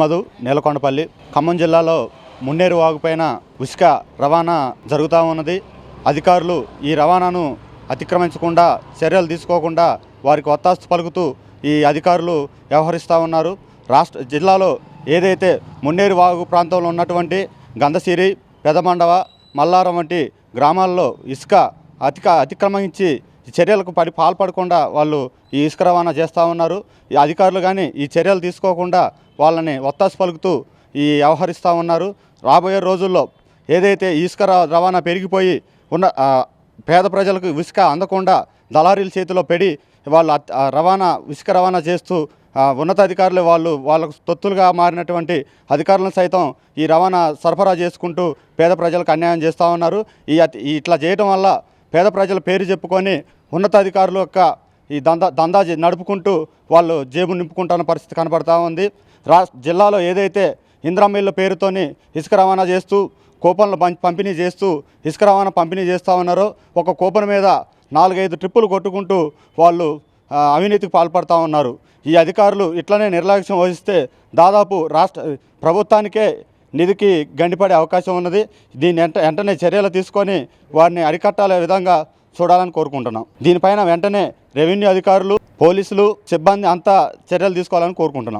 మధు నేలకొండపల్లి. ఖమ్మం జిల్లాలో మున్నేరు వాగుపైన ఉసుక రవాణా జరుగుతూ ఉన్నది. అధికారులు ఈ రవాణాను అతిక్రమించకుండా చర్యలు తీసుకోకుండా వారికి ఒత్తాస్తు పలుకుతూ ఈ అధికారులు వ్యవహరిస్తూ ఉన్నారు. రాష్ట్ర జిల్లాలో ఏదైతే మున్నేరు వాగు ప్రాంతంలో ఉన్నటువంటి గంధసిరి పెదమండవ మల్లారం వంటి గ్రామాల్లో ఇసుక అతిక అతిక్రమించి చర్యలకు పడి పాల్పడకుండా వాళ్ళు ఈ ఇసుక రవాణా చేస్తూ ఉన్నారు. ఈ అధికారులు కానీ ఈ చర్యలు తీసుకోకుండా వాళ్ళని ఒత్తాసు పలుకుతూ ఈ వ్యవహరిస్తూ ఉన్నారు. రాబోయే రోజుల్లో ఏదైతే ఇసుక రవాణా పెరిగిపోయి ఉన్న పేద ప్రజలకు ఇసుక అందకుండా దళారీల చేతిలో పెడి వాళ్ళు రవాణా ఇసుక రవాణా చేస్తూ ఉన్నతాధికారులు వాళ్ళు వాళ్ళకు తొత్తులుగా మారినటువంటి అధికారులను సైతం ఈ రవాణా సరఫరా చేసుకుంటూ పేద ప్రజలకు అన్యాయం చేస్తూ ఉన్నారు. ఈ ఈ ఇట్లా చేయడం వల్ల పేద ప్రజల పేరు చెప్పుకొని ఉన్నతాధికారుల యొక్క ఈ దందా దందా నడుపుకుంటూ వాళ్ళు జేబు నింపుకుంటున్న పరిస్థితి కనబడతా ఉంది. రా జిల్లాలో ఏదైతే ఇంద్రమిల్ల పేరుతోని ఇసుక రవాణా చేస్తూ కూపన్లు పం- పంపిణీ చేస్తూ ఇసుక రవాణా పంపిణీ చేస్తూ ఉన్నారో ఒక కూపన్ మీద నాలుగైదు ట్రిప్పులు కొట్టుకుంటూ వాళ్ళు అవినీతికి పాల్పడుతూ ఉన్నారు. ఈ అధికారులు ఇట్లనే నిర్లక్ష్యం వహిస్తే దాదాపు రాష్ట్ర ప్రభుత్వానికే నిధికి గండిపడే అవకాశం ఉన్నది. దీన్ని వెంట వెంటనే చర్యలు తీసుకొని వారిని అరికట్టాలే విధంగా చూడాలని కోరుకుంటున్నాం. దీనిపైన వెంటనే రెవెన్యూ అధికారులు పోలీసులు సిబ్బంది అంతా చర్యలు తీసుకోవాలని కోరుకుంటున్నాం.